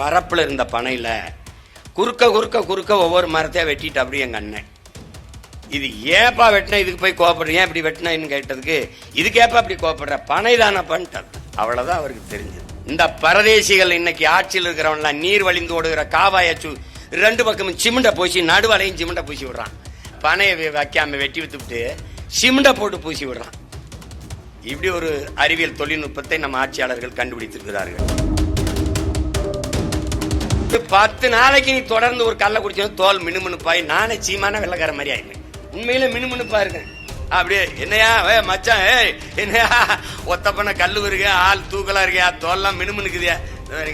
வரப்பில் இருந்த பனையில் குறுக்க குறுக்க குறுக்க ஒவ்வொரு மரத்தையா வெட்டிட்டு அப்படியே எங்கள் அண்ணன். இது ஏப்பா வெட்டின இதுக்கு போய் கோபப்படுற இப்படி வெட்டினேன்னு கேட்டதுக்கு இதுக்கு ஏப்பா இப்படி கோபப்படுற பனை தானப்பான்ட்டார் அவ்வளோதான் அவருக்கு தெரிஞ்சது. இந்த பரதேசிகள் இன்னைக்கு ஆட்சியில் இருக்கிறவன்லாம் நீர் வழிந்து ஓடுகிற காவாயாச்சு ரெண்டு பக்கமும் சிமெண்டை பூசி நடுவலையும் சிமெண்டை பூசி விடுறான். பனையை வைக்காம வெட்டி வித்துவிட்டு சிமெண்டை போட்டு பூசி விடுறான். இப்படி ஒரு அறிவியல் தொழில்நுட்பத்தை நம்ம ஆட்சியாளர்கள் கண்டுபிடித்திருக்கிறார்கள். பத்து நாளைக்கு நீ தொடர்ந்து ஒரு கல்ல குடிச்சோம் தோல் மினுமினுப்பாய். நானே சீமான வெள்ளக்கார மாதிரி ஆயிருந்தேன் உண்மையில மினுமினுப்பா இருக்கேன். அப்படியே என்னையா ஏ மச்சான் ஏய் என்னையா ஒத்தப்பண்ண கல்லு இருக்கு ஆள் தூக்கலா இருக்கியா தோல்லாம் மினுமினுக்குதியா?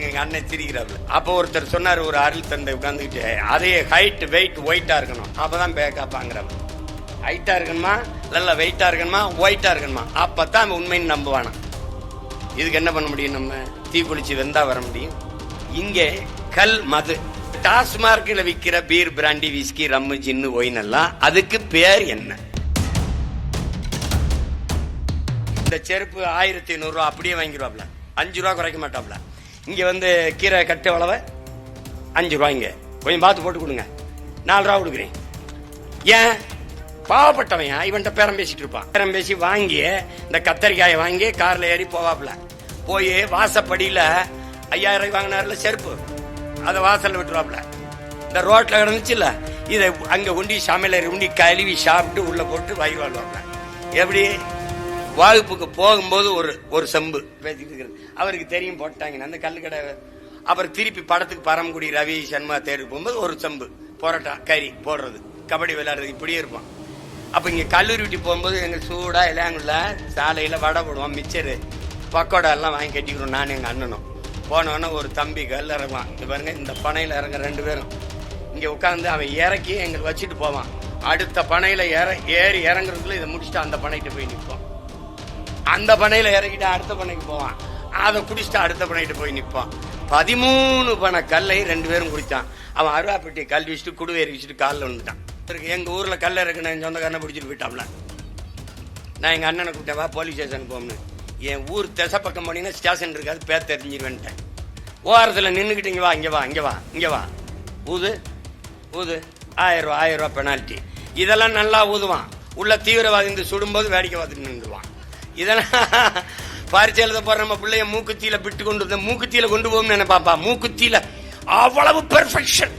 எங்க அண்ணன் சிரிக்கிறாப்ல அப்போ ஒருத்தர் சொன்னார் ஒரு அருள் தந்தை உட்காந்துக்கிட்டு அதே ஹைட் வெயிட் ஒயிட்டா இருக்கணும். அப்பதான் பேக்காப்பாங்கிறப்ப ஹைட்டா இருக்கணுமா? நல்ல வெயிட்டா இருக்கணுமா? ஒயிட்டா இருக்கணுமா? அப்பதான் அவன் உண்மைன்னு நம்புவானா இதுக்கு என்ன பண்ண முடியும் நம்ம? தீ குளிச்சு வெந்தா வர முடியும். இங்கே கல் மது. டாஸ்மார்க்ல விற்கிற beer brandy whisky rum gin wine எல்லாம் அதுக்கு பேர் என்ன? இந்த செருப்பு ஆயிரத்தி ஐநூறுரூவா அப்படியே வாங்கிடுவாப்ல. அஞ்சு ரூபா குறைக்க மாட்டாப்ல. இங்க வந்து கீரை கட்டு வளவை அஞ்சு ரூபா இங்கே. கொஞ்சம் பார்த்து போட்டு கொடுங்க. நாலு ரூபா கொடுக்குறேன். ஏன்? பாவப்பட்டவன் இவன்கிட்ட பேரம் பேசிட்டு இருப்பான். பேரம் பேசி வாங்கி இந்த கத்தரிக்காயை வாங்கி கார்ல ஏறி போவாப்ல. போய் வாசப்படியில ஐயாயிரம் ரூபாய் வாங்கினார்ல செருப்பு. அதை வாசலில் விட்டுருவாப்ல. இந்த ரோட்டில் கிடந்துச்சுல்ல இதை அங்கே உண்டி சமையலர் உண்டி கழுவி சாப்பிட்டு உள்ளே போட்டு வாய் வாழ்வாப்ல. எப்படி? வகுப்புக்கு போகும்போது ஒரு ஒரு செம்பு பேசிட்டு இருக்கிறது. அவருக்கு தெரியும் போட்டாங்க. அந்த கல்லு கடை அப்புறம் திருப்பி படத்துக்கு பரமக்குடி ரவி சன்மா தேர்வு போகும்போது ஒரு செம்பு பொரோட்டா கறி போடுறது. கபடி விளையாடுறது இப்படியே இருப்பான் அப்போ இங்கே கல்லூரி விட்டு போகும்போது எங்கள் சூடாக இளையாங்குள்ள சாலையில் வடை போடுவோம் மிச்சரு. பக்கோடா எல்லாம் வாங்கி கட்டிக்கிறோம் நான் எங்கள் அண்ணனும். போனவொடனே ஒரு தம்பி கல் இறங்குவான். இங்க பாருங்க இந்த பனையில இறங்க ரெண்டு பேரும். இங்க உட்காந்து அவன் இறக்கி எங்களை வச்சுட்டு போவான். அடுத்த பனையில இற ஏறி இறங்குறதுக்குள்ள இதை முடிச்சுட்டு அந்த பனைகிட்ட போய் நிற்போம் அந்த பனையில இறக்கிட்டு அடுத்த பனைக்கு போவான். அதை குடிச்சிட்டு அடுத்த பனைகிட்ட போய் நிற்பான் பதிமூணு பனை கல்லை ரெண்டு பேரும் குடித்தான் அவன் அருவாப்பட்டியை கல் வச்சுட்டு குடுவேறி வச்சுட்டு காலில் வந்துட்டான் இருக்கு, எங்க ஊர்ல கல் இறக்குன என் சொந்தக்காரனை பிடிச்சிட்டு போயிட்டான்ல நான் எங்க அண்ணனை கூப்பிட்டேன் வா போலீஸ் ஸ்டேஷனுக்கு போகணும் என் ஊர் திசை பக்கம் போனீங்கன்னா ஸ்டேஷன் இருக்காது பேர் தெரிஞ்சிருவேன்ட்டேன். ஓரத்தில் நின்றுக்கிட்டு இங்கே வா இங்கே வா இங்கே வா இங்கே வா. ஊது ஊது. ஆயிரம் ரூபா ஆயிரம் ரூபா பெனால்ட்டி இதெல்லாம் நல்லா ஊதுவான். உள்ள தீவிரவாதி இந்த சுடும்போது வேடிக்கை பார்த்துட்டு நின்றுவான். இதெல்லாம் பரிச்சை எழுத போற நம்ம பிள்ளைய மூக்குத்தியில பிட்டு கொண்டு வந்து மூக்குத்தியில கொண்டு போகும்னு நினைப்பாப்பா மூக்குத்தியில அவ்வளவு பெர்ஃபெக்ஷன்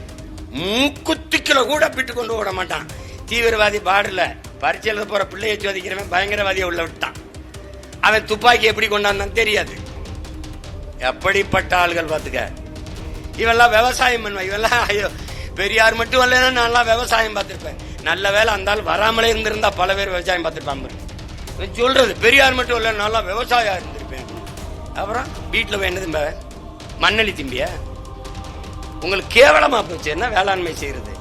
மூக்குத்திக்கில் கூட பிட்டு கொண்டு விட மாட்டான். தீவிரவாதி பாடல. பரிச்சை எழுத போற பிள்ளைய சோதிக்கிறவன் பயங்கரவாதியை உள்ள விட்டான். அவன் துப்பாக்கி எப்படி கொண்டாந்தான் தெரியாது. எப்படிப்பட்ட ஆள்கள் பார்த்துக்க. இவெல்லாம் விவசாயம் பண்ணுவான் இவெல்லாம் ஐயோ பெரியார் மட்டும் இல்லைன்னா நான்லாம் விவசாயம் பார்த்துருப்பேன். நல்ல வேலை அந்த ஆள் வராமலே இருந்திருந்தா பல பேர் விவசாயம் பார்த்துருப்பாங்க சொல்றது பெரியார் மட்டும் இல்லை நல்லா விவசாயம் இருந்திருப்பேன். அப்புறம் வீட்டில் வேண்டது இந்த மண்ணலி திம்பிய? உங்களுக்கு கேவலமா போச்சு. என்ன வேளாண்மை செய்யறது?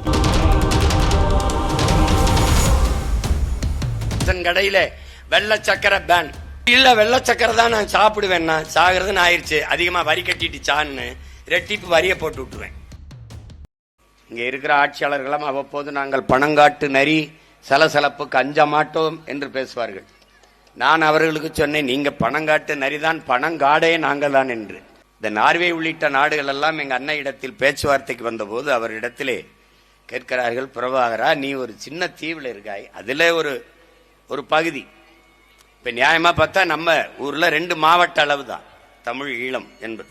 தன் கடையில வெள்ளை சக்கரை பேன். இல்ல வெள்ளை சக்கரை தான் நான் சாப்பிடுவேன்னா சாகிறதுன்னு ஆயிடுச்சு அதிகமா வரி கட்டிட்டு சான்னு ரெட்டிப்பு வரியை போட்டு விட்டுருவேன். இங்க இருக்கிற ஆட்சியாளர்களும் அவ்வப்போது நாங்கள் பணங்காட்டு நரி சலசலப்புக்கு அஞ்ச மாட்டோம் என்று பேசுவார்கள். நான் அவர்களுக்கு சொன்னேன் நீங்க பணங்காட்டு நரிதான் பணங்காடே நாங்கள் தான் என்று. இந்த நார்வே உள்ளிட்ட நாடுகள் எல்லாம் எங்க அண்ணன் இடத்தில் பேச்சுவார்த்தைக்கு வந்தபோது அவரிடத்திலே கேட்கிறார்கள் பிரபாகரா நீ ஒரு சின்ன தீவில் இருக்காய். அதுல ஒரு ஒரு பகுதி. இப்ப நியாயமா பார்த்தா நம்ம ஊர்ல ரெண்டு மாவட்ட அளவு தான் தமிழ் ஈழம் என்பது.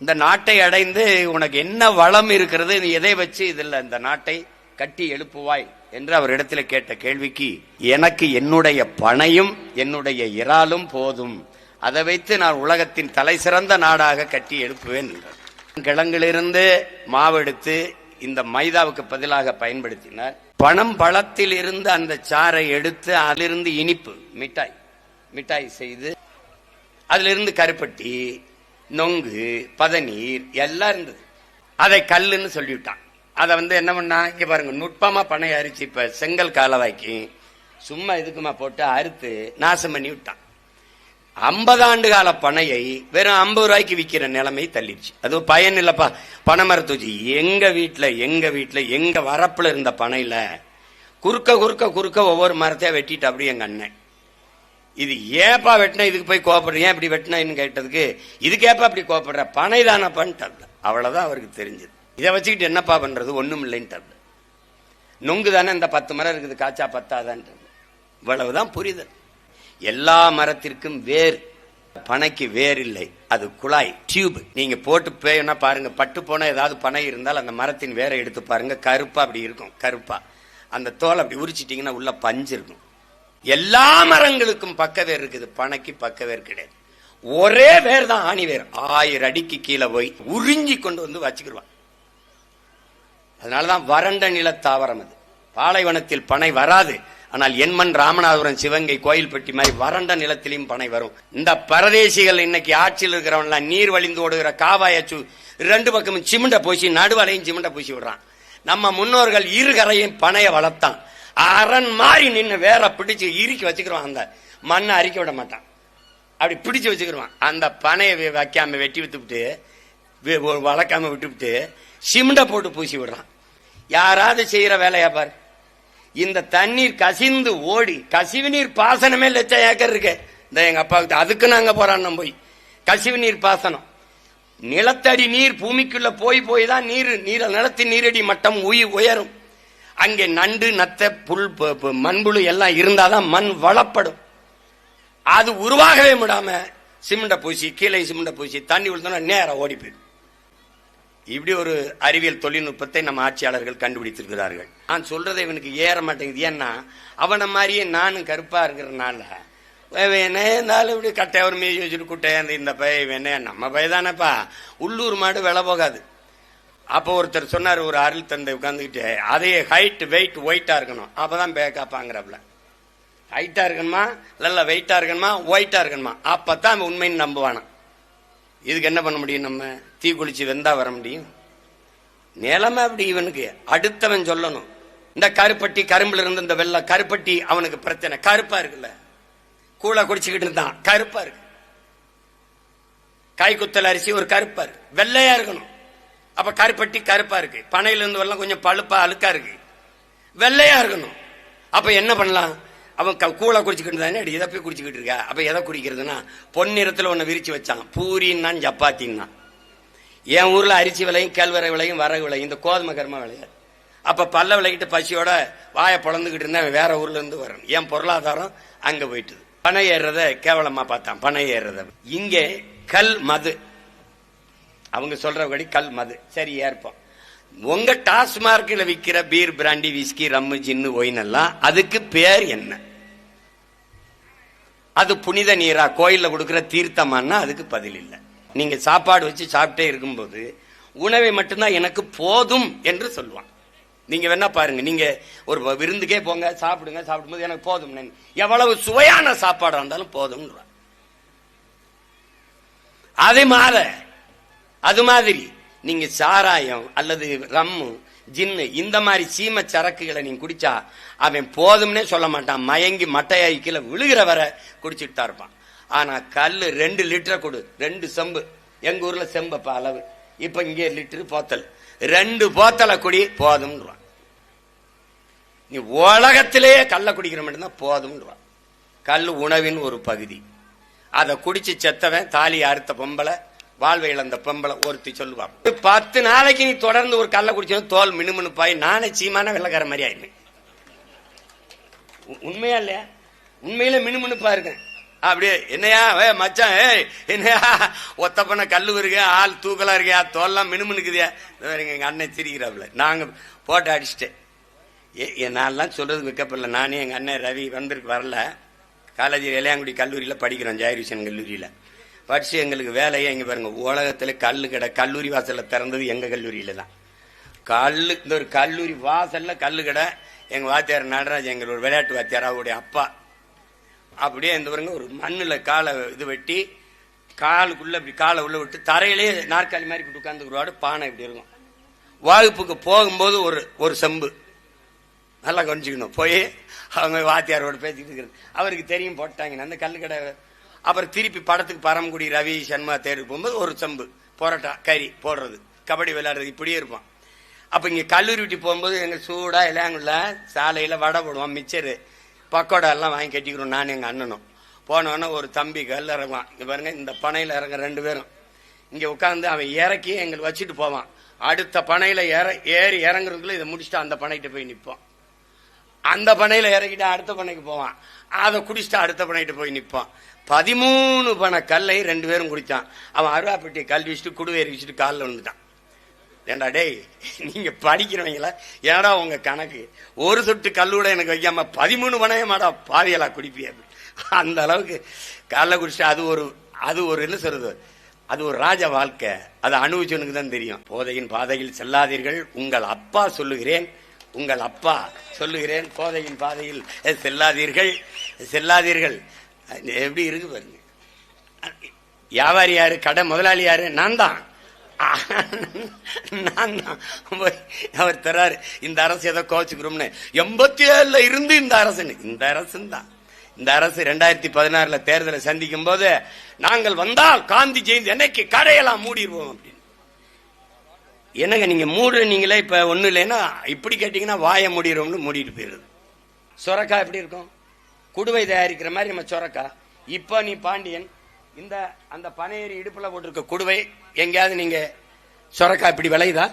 இந்த நாட்டை அடைந்து உனக்கு என்ன வளம் இருக்கிறது நீ எதை வச்சு இதில் இந்த நாட்டை கட்டி எழுப்புவாய் என்று அவரிடத்துல கேட்ட கேள்விக்கு எனக்கு என்னுடைய பனையும் என்னுடைய இறாலும் போதும். அதை வைத்து நான் உலகத்தின் தலை சிறந்த நாடாக கட்டி எழுப்புவேன் என்றார். கிழங்கிலிருந்து மாவெடுத்து இந்த மைதாவுக்கு பதிலாக பயன்படுத்தினார். பணம் பழத்தில் இருந்து அந்த சாறை எடுத்து அதிலிருந்து இனிப்பு மிட்டாய். மிட்டாய் செய்து அதுல இருந்து கருப்பட்டி நொங்கு பதநீர் எல்லாம் இருந்தது. அதை கல்லுன்னு சொல்லிவிட்டான். அதை வந்து என்ன பண்ணா இங்க பாருங்க நுட்பமா பனை அரிச்சு இப்ப செங்கல் காலவாக்கி சும்மா இதுக்குமா போட்டு அறுத்து நாசம் பண்ணி விட்டான். ஐம்பது ஆண்டு கால பனையை வெறும் ஐம்பது ரூபாய்க்கு விற்கிற நிலைமை தள்ளிடுச்சு. அது பயன் இல்லப்பா. பனை மரத்து எங்க வீட்டுல எங்க வீட்டுல எங்க வரப்புல இருந்த பனையில குறுக்க குறுக்க குறுக்க ஒவ்வொரு மரத்தையா வெட்டிட்டு அப்படியே எங்க அண்ணன். இது ஏப்பா வெட்டினா இதுக்கு போய் கோபப்படுற ஏன் இப்படி வெட்டினான்னு கேட்டதுக்கு? இதுக்கு ஏப்பா அப்படி கோபப்படுற பனை தானப்பான்ட்டு அவ்வளவுதான் அவருக்கு தெரிஞ்சது. இதை வச்சுக்கிட்டு என்னப்பா பண்றது? ஒண்ணும் இல்லைன்ட்டு நொங்கு தானே இந்த பத்து மரம் இருக்குது காய்ச்சா பத்தாதான்ட்டு இவ்வளவுதான் புரிதல். எல்லா மரத்திற்கும் வேர். பனைக்கு வேர் இல்லை. அது குழாய் டியூப். நீங்க போட்டு பேயனா பாருங்க. பட்டு போனா ஏதாவது பனை இருந்தால் அந்த மரத்தின் வேரை எடுத்து பாருங்க. கருப்பா அப்படி இருக்கும். கருப்பா. அந்த தோலை அப்படி உரிச்சிட்டிங்கன்னா உள்ள பஞ்சு இருக்கும். எல்லா மரங்களுக்கும் பக்கவேர் இருக்குது பனைக்கு பக்கவேர் கிடையாது. ஒரே வேர் தான் ஆணி வேர். ஆயிரம் அடிக்கு கீழே போய் உறிஞ்சி கொண்டு வந்து வச்சுக்கிடுவான் அதனாலதான் வறண்ட நில தாவரம் அது. பாலைவனத்தில் பனை வராது. ஆனால் என்மன் ராமநாதபுரம் சிவங்கை கோயில்பட்டி மாதிரி வறண்ட நிலத்திலையும் பனை வரும். இந்த பரதேசிகள் இன்னைக்கு ஆட்சியில் இருக்கிறவன்லாம் நீர் வழிந்து ஓடுகிற காவாயச்சு ரெண்டு பக்கமும் சிமெண்ட பூசி நடுவலையும் சிமெண்ட பூசி விடுறான். நம்ம முன்னோர்கள் இருகரையும் பனைய வளர்த்தான். அரண் மாறி நின்று வேற பிடிச்சு இறுக்கி வச்சுக்கிறோம் அந்த மண்ணை அரிக்க விட மாட்டான். அப்படி பிடிச்சு வச்சுக்கிடுவான் அந்த பனையை வைக்காம வெட்டி விட்டுவிட்டு வளர்க்காம விட்டுவிட்டு சிமெண்டை போட்டு பூசி விடுறான். யாராவது செய்யற வேலையா பாரு. இந்த தண்ணீர் கசிந்து ஓடி கசிவு நீர் பாசனமே லட்சம் ஏக்கர் இருக்கு. இந்த எங்க அப்பாவுக்கு அதுக்கு நாங்க போறான் போய். கசிவு நீர் பாசனம். நிலத்தடி நீர் பூமிக்குள்ள போய் போய் தான் நீர் நீர் நிலத்தின் நீரடி மட்டம் உயிர் உயரும். அங்கே நண்டு நத்த புல் மண்புழு எல்லாம் இருந்தாதான் மண் வளப்படும். அது உருவாகவே விடாம சிமெண்ட பூசி கீழே சிமெண்ட பூசி தண்ணி விழுந்தோன்னா நேரம் ஓடி போயிடும். இப்படி ஒரு அறிவியல் தொழில்நுட்பத்தை நம்ம ஆட்சியாளர்கள் கண்டுபிடித்திருக்கிறார்கள். நான் சொல்றதை இவனுக்கு ஏற மாட்டேங்குது. ஏன்னா அவனை மாதிரியே நானும் கருப்பா இருக்கிறனால வேணே இருந்தாலும் இப்படி கட்டை ஒரு மீதி வச்சுட்டு குட்டை அந்த இந்த பய வேணே நம்ம பயதானப்பா உள்ளூர் மாடு விலை போகாது. அப்போ ஒருத்தர் சொன்னார் ஒரு அருள் தந்தை உட்காந்துக்கிட்டு அதே ஹைட் வெயிட் ஒயிட்டா இருக்கணும். அப்பதான் பேக்காப்பாங்கிறப்பல ஹைட்டா இருக்கணுமா? நல்லா வெயிட்டா இருக்கணுமா? ஒயிட்டா இருக்கணுமா? அப்பதான் அவன் உண்மைன்னு நம்புவானா இதுக்கு என்ன பண்ண முடியும் நம்ம? தீ குளிச்சு வெந்தா வர முடியும். நிலமை அப்படி இவனுக்கு. அடுத்தவன் சொல்லணும். இந்த கருப்பட்டி கரும்புல இருந்து இந்த வெள்ளை கருப்பட்டி அவனுக்கு பிரச்சனை. கருப்பா இருக்குல்ல. கூழ குடிச்சுக்கிட்டு இருந்தான். கருப்பா இருக்கு. கை குத்தல் அரிசி ஒரு கருப்பா இருக்கு. வெள்ளையா இருக்கணும். அப்ப கருப்பட்டி கருப்பா இருக்கு. பனையில இருந்து வரலாம் கொஞ்சம் பழுப்பா அழுக்கா இருக்கு. வெள்ளையா இருக்கணும். அப்ப என்ன பண்ணலாம்? அவன் க- கூழை குடிச்சுக்கிட்டு தானே இதை போய் குடிச்சுக்கிட்டு இருக்கா? அப்ப எதை குடிக்கிறதுனா பொன்னிறத்துல ஒன்னு விரிச்சு வச்சான். பூரின்னா சப்பாத்தின்னா என் ஊர்ல அரிசி விலையும் கேழ்வரை விலையும் வரகு விலையும் இந்த கோதுமை கருமா விளையாது. அப்ப பல்ல விளையிட்டு பசியோட வாயை பொழந்துகிட்டு இருந்தேன் வேற ஊர்ல இருந்து வரணும் என் பொருளாதாரம் அங்க போயிட்டுது. பனை ஏறுறத கேவலமா பார்த்தான். பனை ஏறுறத. இங்கே கல் மது. அவங்க சொல்றபடி கல் மது. சரி ஏற்போம். உங்க டாஸ்மார்க்ல விற்கிற beer brandy whisky rum gin wine எல்லாம் அதுக்கு பேர் என்ன? அது புனித நீரா? கோயில்ல கொடுக்கிற தீர்த்தமானா அதுக்கு பதில் இல்லை. நீங்க சாப்பாடு வச்சு சாப்பிட்டே இருக்கும்போது உணவை மட்டும்தான் எனக்கு போதும் என்று சொல்லுவான். நீங்க வேணா பாருங்க நீங்க ஒரு விருந்துக்கே போங்க சாப்பிடுங்க சாப்பிடும்போது எனக்கு போதும். எவ்வளவு சுவையான சாப்பாடா இருந்தாலும் போதும்ன்றான் அதே மாதிரி அது மாதிரி நீங்க சாராயம் அல்லது ரம்மு ஜின்னு இந்த மாதிரி சீம சரக்குகளை நீங்க குடிச்சா அவன் போதும்னே சொல்ல மாட்டான். மயங்கி மட்டையாய் கீழே விழுகிற வரை குடிச்சிட்டு தான் இருப்பான். ஆனா கல் ரெண்டு லிட்டரை கொடு. ரெண்டு செம்பு. எங்க ஊர்ல செம்பப்பா அளவு. இப்ப இங்கே லிட்டரு போத்தல். ரெண்டு போத்தலை குடி போதும்ன்றான் நீ உலகத்திலேயே கல்ல குடிக்கிற மட்டும்தான் போதும்ன்றான் கல் உணவின் ஒரு பகுதி. அதை குடிச்சு செத்தவன் தாலி அறுத்த பொம்பளை வாழ்வை இழந்த பொம்பளை ஒருத்தி சொல்லுவான். பத்து நாளைக்கு நீ தொடர்ந்து ஒரு கல்ல குடிச்சா தோல் மினுமினுப்பாய் நானே சீமான வெள்ளக்கார மாதிரி ஆயிருந்தேன் உண்மையா இல்லையா? உண்மையில மினுமினுப்பா இருக்கேன். அப்படியே என்னையா ஏ மச்சான் ஏ என்னையா ஒத்த பண்ண கல்லு இருக்கு ஆள் தூக்கலா இருக்கியா தோல்லாம் மினுமினுக்குதியா? எங்க அண்ணன் சிரிக்கிறாப்புல. நாங்க போட்டோ அடிச்சிட்டேன். ஏ- நான்லாம் சொல்றது வைக்கப்படல நானே எங்க அண்ணன் ரவி வந்திருக்கு வரல. காலேஜ் இளையாங்குடி கல்லூரியில் படிக்கிறோம் ஜெயரிசன் கல்லூரியில். படிச்சு எங்களுக்கு வேலையே இங்க பாருங்க. உலகத்துல கல்லு கடை கல்லூரி வாசல்ல திறந்தது எங்க கல்லூரியில தான் கல்லு இந்த ஒரு கல்லூரி வாசல்ல கல்லு கடை எங்க வாத்தியார் நடராஜ் எங்களோட ஒரு விளையாட்டு வாத்தியார் அவருடைய அப்பா. அப்படியே இந்த பாருங்க ஒரு மண்ணுல காலை இது வெட்டி காலுக்குள்ள இப்படி காலை உள்ள விட்டு தரையிலே நாற்காலி மாதிரி இப்படி உட்காந்துக்குருவாடு பானை இப்படி இருக்கும். வகுப்புக்கு போகும்போது ஒரு ஒரு செம்பு. நல்லா கவனிச்சுக்கணும். போய் அவங்க வாத்தியாரோட பேசிக்கிட்டு இருக்கிறது. அவருக்கு தெரியும் போட்டாங்க. அந்த கல்லு கடை அப்புறம் திருப்பி படத்துக்கு பரமக்குடி ரவி சண்முகா தேர்வு போகும்போது ஒரு சம்பு பொரோட்டா கறி போடுறது. கபடி விளையாடுறது. இப்படியே இருப்பான் அப்போ இங்கே கல்லூரி விட்டு போகும்போது எங்கள் சூடாக இளையாங்குள்ள சாலையில் வடை போடுவோம் மிச்சரு. பக்கோடா எல்லாம் வாங்கி கட்டிக்கிறோம் நானும் எங்கள் அண்ணனும். போனோடனே ஒரு தம்பி கல் இறங்குவான் இங்கே பாருங்க இந்த பனையில் இறங்க ரெண்டு பேரும். இங்கே உட்காந்து அவன் இறக்கி எங்களை வச்சுட்டு போவான். அடுத்த பனையில் ஏற ஏறி இறங்குறதுக்குள்ளே இதை முடிச்சுட்டு அந்த பனைகிட்ட போய் நிற்பான் அந்த பனையில இறக்கிட்டு அடுத்த பனைக்கு போவான். அதை குடிச்சிட்டு அடுத்த பனைகிட்ட போய் நிற்பான் பதிமூணு பனை கல்லை ரெண்டு பேரும் குடித்தான் அவன் அருவாப்பட்டி கல் வச்சுட்டு குடுவேறி வச்சுட்டு காலில் வந்துட்டான் ஏண்டா டேய் நீங்க படிக்கிறவங்களா? ஏடா உங்க கணக்கு? ஒரு சொட்டு கல்லூட எனக்கு வைக்காம பதிமூணு பனையமாடா பாதியலா குடிப்பிய. அந்த அளவுக்கு காலைல குடிச்சிட்டு அது ஒரு அது ஒரு என்ன சொல்றது? அது ஒரு ராஜ வாழ்க்கை. அது அனுபவிச்சவனுக்கு தான் தெரியும். போதையின் பாதையில் செல்லாதீர்கள். உங்கள் அப்பா சொல்லுகிறேன். உங்கள் அப்பா சொல்லுகிறேன் போதையின் பாதையில் செல்லாதீர்கள் செல்லாதீர்கள். அது எப்படி இருக்கு பாருங்க. வியாபாரி யாரு கடை முதலாளி யாரு? நான் தான். நான் தான். அவர் தர்றாரு இந்த அரசு ஏதோ கோச்சுக்கிறோம்னு எண்பத்தி ஏழுல இருந்து இந்த அரசு இந்த அரசு தான். இந்த அரசு ரெண்டாயிரத்தி பதினாறுல தேர்தலை சந்திக்கும் போது நாங்கள் வந்தால் காந்தி ஜெயந்தி என்னைக்கு கடையெல்லாம் மூடிடுவோம் அப்படின்னு. என்னங்க நீங்க மூடு நீங்களே இப்ப ஒண்ணு இல்லைன்னா இப்படி கேட்டீங்கன்னா வாயை முடிகிறோம்னு மூடிட்டு போயிருது சொரக்காய் எப்படி இருக்கும்? குடுவை தயாரிக்கிற மாதிரி நம்ம சொரக்காய் இப்ப நீ பாண்டியன் இந்த அந்த பனையேறி இடுப்புல போட்டிருக்க குடுவை எங்கேயாவது நீங்க சொரக்காய் இப்படி விளையுதா?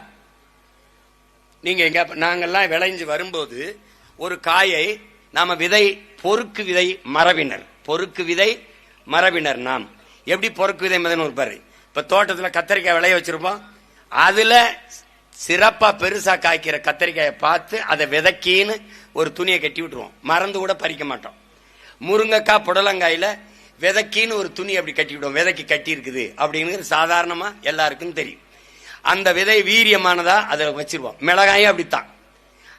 நீங்க எங்க நாங்கெல்லாம் விளைஞ்சு வரும்போது ஒரு காயை நாம விதை பொறுக்கு விதை மரபினர். பொறுக்கு விதை மரபினர் நாம். எப்படி பொறுக்கு விதை மதன் பாரு. இப்ப தோட்டத்துல கத்தரிக்காய் விளைய வச்சிருப்போம். அதுல சிறப்பா பெருசா காய்க்கிற கத்திரிக்காயை பார்த்து அதை விதைக்கின்னு ஒரு துணியை கட்டி விட்டுருவோம். மறந்து கூட பறிக்க மாட்டோம். முருங்கைக்காய் புடலங்காயில விதைக்கின்னு ஒரு துணி அப்படி கட்டி விடுவோம். விதைக்கு கட்டி இருக்குது அப்படிங்கிறது சாதாரணமா எல்லாருக்கும் தெரியும். அந்த விதை வீரியமானதா அதில் வச்சிருவோம். மிளகாயும் அப்படித்தான்.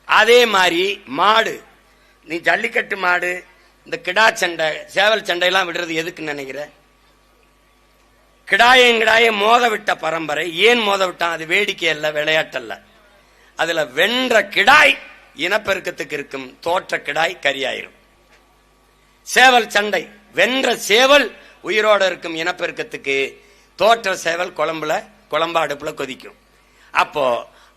அதே மாதிரி மாடு. நீ ஜல்லிக்கட்டு மாடு இந்த கிடா சண்டை சேவல் சண்டையெல்லாம் விடுறது எதுக்குன்னு நினைக்கிற? கிடாயம் கிடாயம் மோத விட்ட பரம்பரை. ஏன் மோத விட்டான் அது வேடிக்கை அல்ல விளையாட்டல்ல. அதுல வென்ற கிடாய் இனப்பெருக்கத்துக்கு இருக்கும். தோற்ற கிடாய் கரியாயிரும். சேவல் சண்டை. வென்ற சேவல் உயிரோட இருக்கும் இனப்பெருக்கத்துக்கு தோற்ற சேவல் குழம்புல குழம்பு அடுப்புல கொதிக்கும். அப்போ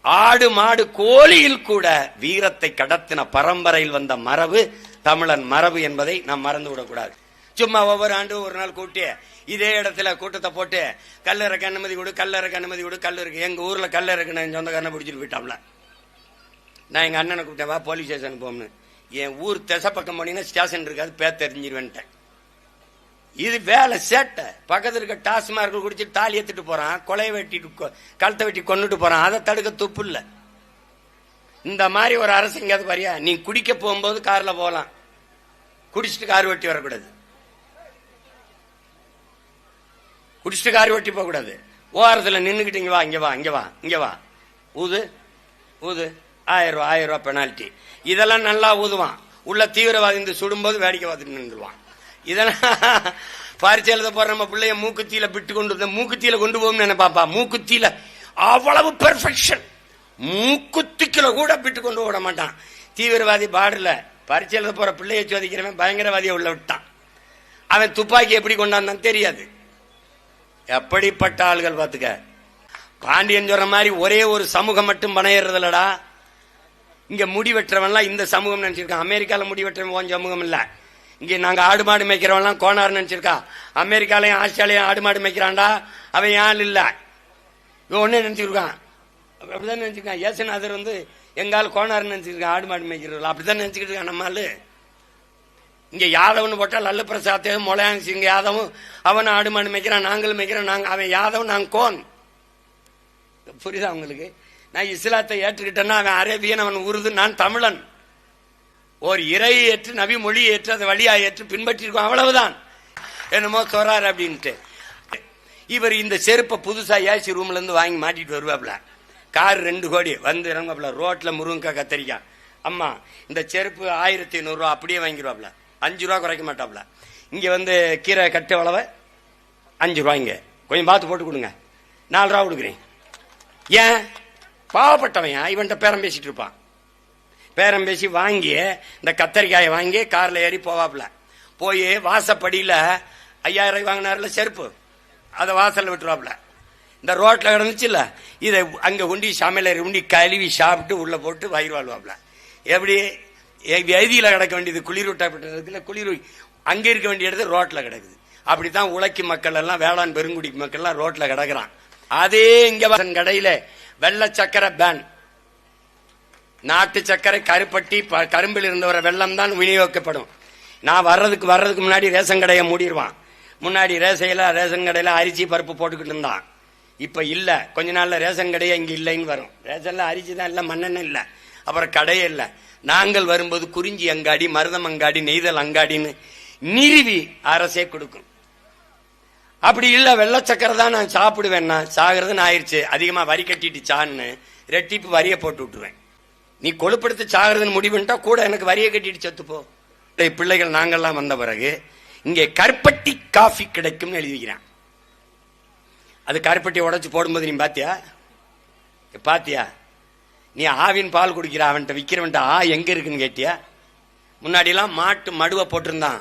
ஆடு மாடு கோழியில் கூட வீரத்தை கடத்தின பரம்பரையில் வந்த மரபு தமிழன் மரபு என்பதை நாம் மறந்து விடக்கூடாது சும்மா ஒவ்வொரு ஆண்டும் ஒரு நாள் கூட்டி இதே இடத்துல கூட்டத்தை போட்டு கல்லறைக்கு அனுமதி கொடு கல்லறைக்கு அனுமதி கொடு கல்லறைக்கு எங்க ஊர்ல கல்லறைக்கு நான் சொந்தக்காரனை பிடிச்சிட்டு போயிட்டாப்ல. நான் எங்க அண்ணனை கூப்பிட்டேன் வா போலீஸ் ஸ்டேஷன் போம்னு. என் ஊர் திசை பக்கம் போனீங்கன்னா ஸ்டேஷன் இருக்காது பேர் தெரிஞ்சிருவேன்ட்டேன். இது வேலை சேட்டை. பக்கத்தில் இருக்க டாஸ்மார்க் குடிச்சு தாலி ஏத்துட்டு போறான் கொலையை வெட்டிட்டு கொ- கழுத்தை வெட்டி கொண்டுட்டு போறான் அதை தடுக்க துப்பு இல்லை. இந்த மாதிரி ஒரு அரசு எங்கேயாவது பாரியா நீ குடிக்க போகும்போது கார்ல போகலாம். குடிச்சிட்டு கார் வெட்டி வரக்கூடாது. குடிச்சிட்டு காரி ஓட்டி போக கூடாது ஓரத்துல நின்னுக்கிட்டு இங்க வா இங்க வா இங்க வா இங்க வா. ஊது ஊது. ஆயிரம் ரூபா ஆயிரம் ரூபா பெனால்டி இதெல்லாம் நல்லா ஊதுவான். உள்ள தீவிரவாதி இந்த சுடும்போது வேடிக்கை பார்த்துட்டு நின்றுவான் இதெல்லாம் பரிச்சை எழுத போற நம்ம பிள்ளைய மூக்குத்தியில பிட்டு கொண்டு வந்த மூக்குத்தியில கொண்டு போகும் நினைப்பாப்பா மூக்குத்தியில அவ்வளவு பெர்ஃபெக்ஷன் மூக்குத்திக்குல கூட பிட்டு கொண்டு விட மாட்டான். தீவிரவாதி பாடல. பரிச்சை எழுத போற பிள்ளைய சோதிக்கிறவன் பயங்கரவாதியை உள்ள விட்டான். அவன் துப்பாக்கி எப்படி கொண்டாந்தான் தெரியாது. எப்படிப்பட்ட ஆள்கள் பாத்துக்க பாண்டியன் சொல்ற மாதிரி ஒரே ஒரு சமூகம் மட்டும் பணையறதுலடா இங்க முடி வெட்டுறவன்லாம் இந்த சமூகம் நினைச்சிருக்கான். அமெரிக்கால முடி வெட்டுறவன் சமூகம் இல்ல. இங்க நாங்க ஆடு மாடு மேய்க்கிறவன்லாம் கோனார் நினைச்சிருக்கா. அமெரிக்காலையும் ஆஸ்திரேலியா ஆடு மாடு மேய்க்கிறான்டா. அவன் யாழ் இல்ல? இவன் ஒண்ணு நினைச்சிருக்கான். அப்படிதான் நினைச்சிருக்கான். ஏசுநாதர் வந்து எங்கால் கோனார் நினைச்சிருக்கான். ஆடு மாடு மேய்க்கிறவர்கள் அப்படிதான் நினைச்சுக்கிட்டு இருக்கான் நம்ம இங்க யாதவன் போட்டா லல்லு பிரசாத் மொளையான் சிங் யாதவும் அவன் ஆடு மாடு மேய்க்கிறான் நாங்களும் மேய்க்கிறோம் நாங்க அவன் யாதவன் நாங்க கோன். புரியுதா உங்களுக்கு? நான் இஸ்லாத்தை ஏற்றுக்கிட்டேன்னா அவன் அரேபியன் அவன் உருது நான் தமிழன். ஒரு இறை ஏற்று நபி மொழி ஏற்று அதை வழியா ஏற்று பின்பற்றிருக்கோம் அவ்வளவுதான். என்னமோ சொல்றாரு அப்படின்ட்டு. இவர் இந்த செருப்பை புதுசா ஏசி ரூம்ல இருந்து வாங்கி மாட்டிட்டு வருவாப்ல கார் ரெண்டு கோடி வந்து இறங்குவாப்ல ரோட்ல முருங்கக்காய் கத்தரிக்காய். அம்மா இந்த செருப்பு ஆயிரத்தி ஐநூறுரூவா அப்படியே வாங்கிடுவாப்ல அஞ்சு ரூபா குறைக்க மாட்டாப்ல. இங்க வந்து கீரை கட்டு அளவை அஞ்சு ரூபாய்ங்க கொஞ்சம் பார்த்து போட்டு கொடுங்க. நாலு ரூபா கொடுக்குறேன். ஏன்? பாவப்பட்டவன் இவன்கிட்ட பேரம் பேசிட்டு இருப்பான். பேரம் பேசி வாங்கி இந்த கத்தரிக்காயை வாங்கி கார்ல ஏறி போவாப்ல. போய் வாசப்படியில ஐயாயிரம் ரூபாய் வாங்கினார்ல செருப்பு. அதை வாசல்ல விட்டுருவாப்ல. இந்த ரோட்டில் கிடந்துச்சுல்ல இதை அங்கே உண்டி சமையலறை உண்டி கழுவி சாப்பிட்டு உள்ளே போட்டு வயிறு வாழ்வாப்ல. எப்படி? எ- கிடக்க வேண்டியது குளிர் விட்டாப்பட்டதுல குளிர் அங்கே இருக்க வேண்டிய இடத்து ரோட்டில் கிடக்குது. அப்படித்தான் உழைக்கும் மக்கள் எல்லாம் வேளாண் பெருங்குடி மக்கள் எல்லாம் ரோட்ல கிடக்குறான் அதே இங்கே வரன் கடையில் வெள்ளை சக்கரை பேன் நாட்டு சக்கரை கருப்பட்டி ப- கரும்பில் இருந்து வர வெள்ளம் தான் விநியோகிக்கப்படும். நான் வர்றதுக்கு வர்றதுக்கு முன்னாடி ரேஷன் கடையை மூடிடுவான் முன்னாடி ரேசையில ரேஷன் கடையில அரிசி பருப்பு போட்டுக்கிட்டு இருந்தான். இப்போ இல்லை. கொஞ்ச நாளில் ரேஷன் கடையே இங்கே இல்லைன்னு வரும். ரேஷனில் அரிசி தான் இல்லை மண்ணெண்ணெய் இல்லை. அப்புறம் கடையே இல்லை. நாங்கள் வரும்போது குறிஞ்சி அங்காடி மருதம் அங்காடி நெய்தல் அங்காடின்னு நிறுவி அரசே கொடுக்கும். அப்படி இல்ல வெள்ளை சக்கரை தான் நான் சாப்பிடுவேன்னா சாகிறதுன்னு ஆயிடுச்சு அதிகமா வரி கட்டிட்டு சான்னு ரெட்டிப்பு வரியை போட்டு விட்டுருவேன். நீ கொழுப்படுத்து சாகிறதுன்னு முடிவுன்ட்டா கூட எனக்கு வரியை கட்டிட்டு செத்துப்போ பிள்ளைகள் நாங்கள்லாம் வந்த பிறகு இங்கே கருப்பட்டி காஃபி கிடைக்கும்னு எழுதிக்கிறான். அது கருப்பட்டி உடைச்சு போடும்போது நீ பாத்தியா? பாத்தியா? நீ ஆவின் பால் குடிக்கிற அவன்கிட்ட விற்கிறவன்ட்ட ஆ எங்க இருக்குன்னு கேட்டியா? முன்னாடிலாம் மாட்டு மடுவை போட்டிருந்தான்.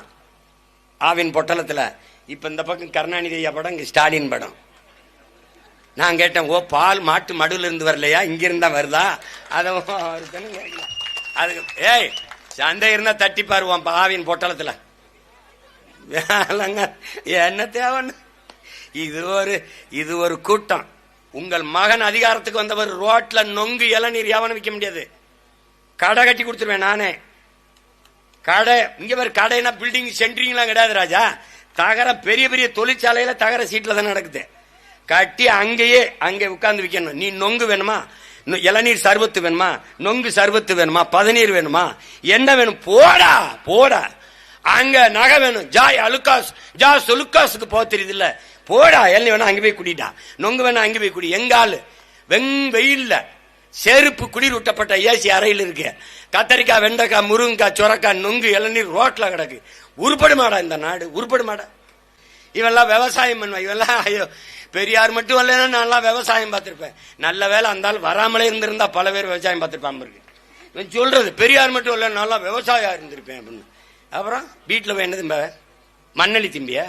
ஆவின் பொட்டலத்தில். இப்போ இந்த பக்கம் கருணாநிதி ஐயா படம் இங்கே ஸ்டாலின் படம். நான் கேட்டேன் ஓ பால் மாட்டு மடுவில் இருந்து வரலையா? இங்கிருந்தா வருதா? அதை அதுக்கு ஏய் சந்தை இருந்தால் தட்டி பாருவான் ஆவின் பொட்டலத்தில். வேலைங்க என்ன தேவைன்னு? இது ஒரு இது ஒரு கூட்டம். உங்கள் மகன் அதிகாரத்துக்கு வந்தவர் ரோட்ல நொங்கு இளநீர் எவனும் விற்க முடியாது. கடை கட்டி கொடுத்துருவேன் நானே. கடை இங்க பேர் கடைனா பில்டிங் சென்ட்ரிங்லாம் கிடையாது ராஜா. தகர பெரிய பெரிய தொழிற்சாலையில தகர சீட்ல தான் நடக்குது. கட்டி அங்கேயே அங்கே உட்கார்ந்து விற்கணும் நீ நொங்கு வேணுமா? இளநீர் சர்பத்து வேணுமா? நொங்கு சர்பத்து வேணுமா? பதநீர் வேணுமா? என்ன வேணும்? போடா போடா. அங்க நகை வேணும். ஜாய் அலுக்காஸ் ஜா சொலுக்காஸுக்கு போக தெரியுது இல்லை போடா எல்லாம் வேணா அங்கே போய் குடிடா. நொங்கு வேணா அங்கே போய் குடி. எங்கால்? வெங் வெயில்ல செருப்பு குளிரூட்டப்பட்ட ஏசி அறையில் இருக்கு. கத்தரிக்காய் வெண்டைக்காய் முருங்கைக்காய் சுரக்காய் நொங்கு இளநீர் ரோட்டில் கிடக்கு. உருப்படுமாடா இந்த நாடு? உருப்படுமாடா? இவெல்லாம் விவசாயம் பண்ணுவான் இவெல்லாம் ஐயோ பெரியார் மட்டும் இல்லைன்னா நான்லாம் விவசாயம் பார்த்துருப்பேன். நல்ல வேலை அந்தாலும் வராமலே இருந்திருந்தா பல பேர் விவசாயம் பார்த்துருப்பான் இருக்கு. இவன் சொல்றது பெரியார் மட்டும் இல்லை நல்லா விவசாயம் இருந்திருப்பேன் அப்படின்னு. அப்புறம் வீட்டில் போய் என்னது மண்ணெளி திம்பியா?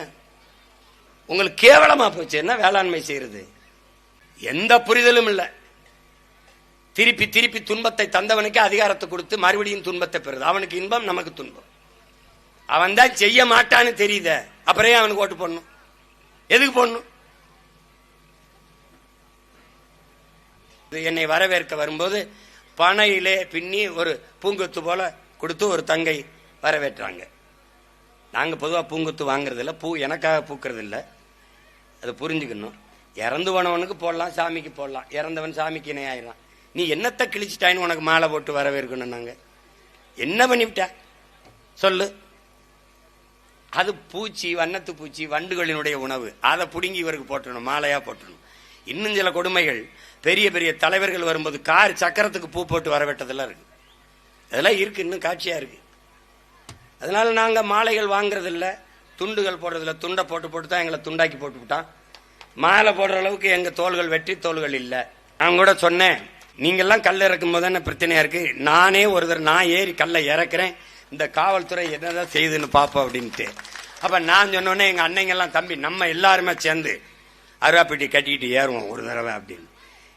உங்களுக்கு கேவலமா போச்சு என்ன வேளாண்மை செய்யறது? எந்த புரிதலும் இல்லை. திருப்பி திருப்பி துன்பத்தை தந்தவனுக்கு அதிகாரத்தை கொடுத்து மறுபடியும் துன்பத்தை பெறுது. அவனுக்கு இன்பம் நமக்கு துன்பம். அவன் தான் செய்ய மாட்டான்னு தெரியுத. அப்புறம் அவனுக்கு ஓட்டு போடணும். எதுக்கு போடணும்? இது என்னை வரவேற்க வரும்போது பனையிலே பின்னி ஒரு பூங்கொத்து போல கொடுத்து ஒரு தங்கை வரவேற்றாங்க. நாங்கள் பொதுவாக பூங்கொத்து வாங்குறதில்ல. பூ எனக்காக பூக்கிறது இல்லை அதை புரிஞ்சுக்கணும். இறந்து போனவனுக்கு போடலாம் சாமிக்கு போடலாம். இறந்தவன் சாமிக்கு இணை ஆயிடலாம் நீ என்னத்தை கிழிச்சிட்டாயின்னு உனக்கு மாலை போட்டு வரவேற்கணும் நாங்க. என்ன பண்ணிவிட்ட? சொல்லு. அது பூச்சி வண்ணத்து பூச்சி வண்டுகளினுடைய உணவு. அதை புடுங்கி இவருக்கு போட்டணும் மாலையா போட்டணும். இன்னும் சில கொடுமைகள். பெரிய பெரிய தலைவர்கள் வரும்போது கார் சக்கரத்துக்கு பூ போட்டு வரவிட்டதெல்லாம் இருக்கு. அதெல்லாம் இருக்கு இன்னும் காட்சியா இருக்கு. அதனால நாங்க மாலைகள் வாங்குறதில்லை. துண்டுகள் போடுறதுல துண்டை போட்டு போட்டு தான் எங்களை துண்டாக்கி போட்டு விட்டான் மாலை போடுற அளவுக்கு எங்கள் தோள்கள் வெற்றி தோள்கள் இல்லை. நான் கூட சொன்னேன் நீங்கள்லாம் கல் இறக்கும் போது என்ன பிரச்சனையா இருக்கு? நானே ஒரு தடவை நான் ஏறி கல்லை இறக்குறேன். இந்த காவல்துறை என்னதான் செய்யுதுன்னு பார்ப்போம் அப்படின்ட்டு. அப்போ நான் சொன்னோன்னே எங்கள் அன்னைங்கெல்லாம் தம்பி நம்ம எல்லாருமே சேர்ந்து அருவாப்பட்டி கட்டிக்கிட்டு ஏறுவோம் ஒரு தடவை அப்படின்னு.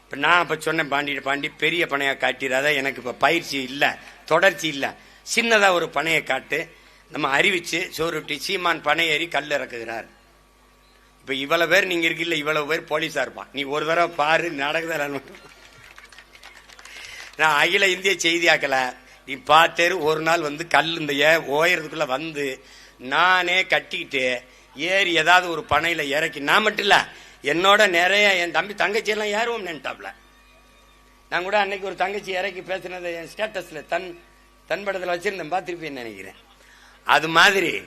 இப்போ நான் அப்போ சொன்னேன் பாண்டிட்டு பாண்டி பெரிய பனையாக காட்டிடாத எனக்கு இப்போ பயிற்சி இல்லை தொடர்ச்சி இல்லை. சின்னதாக ஒரு பனையை காட்டு நம்ம அறிவிச்சு சோறுட்டி சீமான் பனை ஏறி கல் இறக்குகிறார். இப்ப இவ்வளவு பேர் நீங்க இருக்கீல்ல இவ்வளவு பேர் போலீஸா இருப்பான். நீ ஒரு தடவை பாரு நடக்குதா நான் அகில இந்திய செய்தியாக்கல நீ பார்த்தேரு ஒரு நாள் வந்து கல் இந்த ஏ ஓயறதுக்குள்ள வந்து நானே கட்டிக்கிட்டு ஏறி ஏதாவது ஒரு பனையில இறக்கி நான் மட்டும் இல்ல என்னோட நிறைய என் தம்பி தங்கச்சி எல்லாம் ஏறுவோம் நின்ட்டாப்ல நான் கூட அன்னைக்கு ஒரு தங்கச்சி இறக்கி பேசினது என் ஸ்டேட்டஸ்ல தன் தன்படத்தில் வச்சிருந்தேன் நினைக்கிறேன். அது மாதிரி.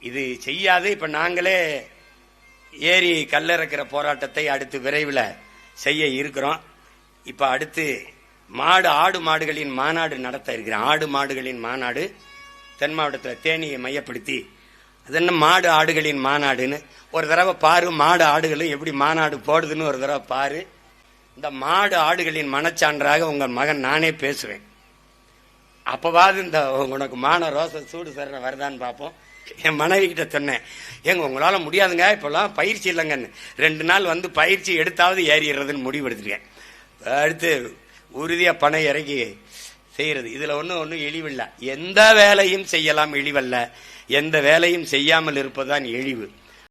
இது செய்யாது. இப்ப நாங்களே ஏரி கல்லறக்கிற போராட்டத்தை அடுத்து விரைவில் செய்ய இருக்கிறோம். இப்ப அடுத்து மாடு ஆடு மாடுகளின் மாநாடு நடத்த இருக்கிறேன். ஆடு மாடுகளின் மாநாடு தென் மாவட்டத்தில் தேனியை மையப்படுத்தி அது என்ன மாடு ஆடுகளின் மாநாடுன்னு. ஒரு தடவை பாரு மாடு ஆடுகளும் எப்படி மாநாடு போடுதுன்னு ஒரு தடவை பாரு. இந்த மாடு ஆடுகளின் மனச்சான்றாக உங்கள் மகன் நானே பேசுவேன். அப்பவாது இந்த உனக்கு மான ரோச சூடு சரண வருதான்னு பார்ப்போம். என் மனைவி கிட்ட சொன்னேன் ஏங்க உங்களால முடியாதுங்க இப்பெல்லாம் பயிற்சி இல்லைங்கன்னு. ரெண்டு நாள் வந்து பயிற்சி எடுத்தாவது ஏறிடுறதுன்னு முடிவு எடுத்துருக்கேன் அடுத்து உறுதியாக பணம் இறக்கி செய்யறது. இதில் ஒன்றும் ஒன்றும் இழிவில்லை. எந்த வேலையும் செய்யலாம் இழிவல்ல. எந்த வேலையும் செய்யாமல் இருப்பதுதான் எழிவு